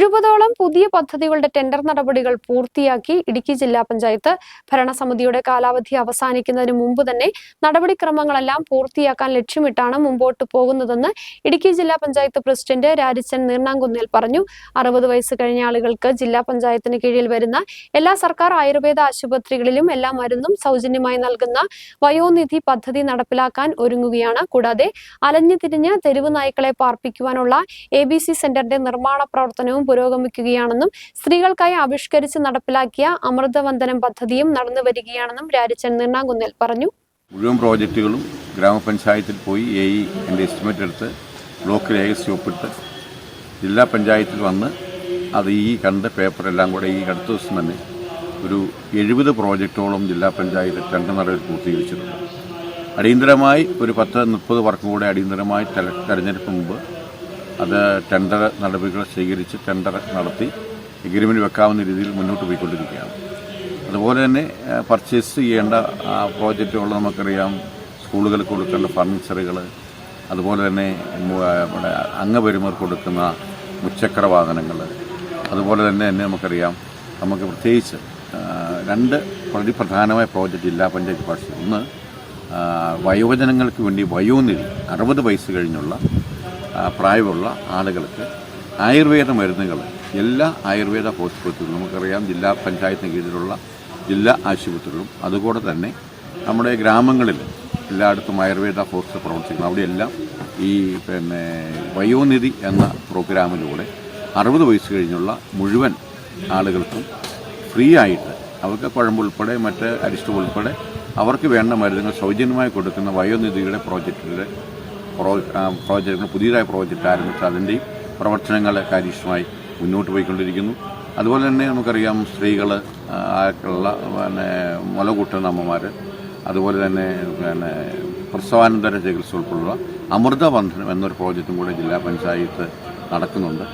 എഴുപതോളം പുതിയ പദ്ധതികളുടെ ടെൻഡർ നടപടികൾ പൂർത്തിയാക്കി ഇടുക്കി ജില്ലാ പഞ്ചായത്ത് ഭരണസമിതിയുടെ കാലാവധി അവസാനിക്കുന്നതിന് മുമ്പ് തന്നെ നടപടിക്രമങ്ങളെല്ലാം പൂർത്തിയാക്കാൻ ലക്ഷ്യമിട്ടാണ് മുമ്പോട്ട് പോകുന്നതെന്ന് ഇടുക്കി ജില്ലാ പഞ്ചായത്ത് പ്രസിഡന്റ് രാജിച്ചൻ നീർണാങ്കുന്നിൽ പറഞ്ഞു. അറുപത് വയസ്സ് കഴിഞ്ഞ ആളുകൾക്ക് ജില്ലാ പഞ്ചായത്തിന് കീഴിൽ വരുന്ന എല്ലാ സർക്കാർ ആയുർവേദ ആശുപത്രികളിലും എല്ലാ മരുന്നും സൗജന്യമായി നൽകുന്ന വയോനിധി പദ്ധതി നടപ്പിലാക്കാൻ ഒരുങ്ങുകയാണ്. കൂടാതെ അലഞ്ഞു തിരിഞ്ഞ് തെരുവ് നായ്ക്കളെ പാർപ്പിക്കുവാനുള്ള എ ബി സി സെന്ററിന്റെ നിർമ്മാണ പ്രവർത്തനവും പുരോഗമിക്കുകയാണെന്നും സ്ത്രീകൾക്കായി ആവിഷ്കരിച്ച് നടപ്പിലാക്കിയ അമൃതവന്ദനം പദ്ധതിയും നടന്നു വരികയാണെന്നും രാജച്ചൻ നിർണാകുന്നിൽ പറഞ്ഞു. മുഴുവൻ പ്രോജക്റ്റുകളും ഗ്രാമപഞ്ചായത്തിൽ പോയി എ ഇ എന്റെ എസ്റ്റിമേറ്റ് എടുത്ത് ബ്ലോക്ക് രേഖ ഒപ്പിട്ട് ജില്ലാ പഞ്ചായത്തിൽ വന്ന് അത് ഈ കണ്ട പേപ്പറെല്ലാം കൂടെ ഈ അടുത്ത ദിവസം തന്നെ ഒരു എഴുപത് പ്രോജക്റ്റോളം ജില്ലാ പഞ്ചായത്ത് ടെൻഡർ നടപടി പൂർത്തീകരിച്ചിട്ടുണ്ട് അടിയന്തരമായി ഒരു പത്ത് മുപ്പത് വർക്കും കൂടെ അടിയന്തരമായി തെര- തെരഞ്ഞെടുപ്പ് മുമ്പ് അത് ടെൻഡർ നടപടികൾ സ്വീകരിച്ച് ടെൻഡർ നടത്തി എഗ്രിമെന്റ് വെക്കാവുന്ന രീതിയിൽ മുന്നോട്ട് പോയിക്കൊണ്ടിരിക്കുകയാണ്. അതുപോലെ തന്നെ പർച്ചേസ് ചെയ്യേണ്ട പ്രോജക്റ്റുകൾ നമുക്കറിയാം. സ്കൂളുകൾക്ക് കൊടുക്കേണ്ട ഫർണിച്ചറുകൾ അതുപോലെ തന്നെ നമ്മുടെ അംഗപരിമർക്ക് കൊടുക്കുന്ന മുച്ചക്ര വാഹനങ്ങൾ അതുപോലെ തന്നെ തന്നെ നമുക്കറിയാം. നമുക്ക് പ്രത്യേകിച്ച് രണ്ട് വളരെ പ്രധാനമായ പ്രോജക്റ്റ് ജില്ലാ പഞ്ചായത്ത് ഭാഷ ഒന്ന് വയോജനങ്ങൾക്ക് വേണ്ടി വയോനിധി അറുപത് വയസ്സ് കഴിഞ്ഞുള്ള പ്രായമുള്ള ആളുകൾക്ക് ആയുർവേദ മരുന്നുകൾ എല്ലാ ആയുർവേദ ഹോസ്പിറ്റലും നമുക്കറിയാം ജില്ലാ പഞ്ചായത്തിന് കീഴിലുള്ള ജില്ലാ ആശുപത്രികളും അതുകൂടെ തന്നെ നമ്മുടെ ഗ്രാമങ്ങളിൽ എല്ലായിടത്തും ആയുർവേദ ഹോസ്പിറ്റൽ പ്രവർത്തിക്കുന്നു അവിടെയെല്ലാം ഈ പിന്നെ വയോനിധി എന്ന പ്രോഗ്രാമിലൂടെ അറുപത് വയസ്സ് കഴിഞ്ഞുള്ള മുഴുവൻ ആളുകൾക്കും ഫ്രീ ആയിട്ട് അവർക്ക് കുഴമ്പുൾപ്പെടെ മറ്റ് അരിഷ്ടം ഉൾപ്പെടെ അവർക്ക് വേണ്ട മരുന്നുകൾ സൗജന്യമായി കൊടുക്കുന്ന വയോനിധിയുടെ പ്രോജക്റ്റിന്റെ പ്രോ പ്രോജക്റ്റുകൾ പ്രോജക്റ്റ് പുതിയതായ പ്രോജക്റ്റ് ആരംഭിച്ച് അതിന്റെയും പ്രവർത്തനങ്ങൾ കാര്യക്ഷമമായി മുന്നോട്ട് പോയിക്കൊണ്ടിരിക്കുന്നു. അതുപോലെ തന്നെ നമുക്കറിയാം സ്ത്രീകൾ ആയിട്ടുള്ള പിന്നെ മുല കൂട്ടുന്ന അമ്മമാർ അതുപോലെ തന്നെ പിന്നെ പ്രസവാനന്തര ചികിത്സ ഉൾപ്പെടെയുള്ള അമൃതബന്ധനം എന്നൊരു പ്രോജക്റ്റും കൂടെ ജില്ലാ പഞ്ചായത്ത് നടക്കുന്നുണ്ട്.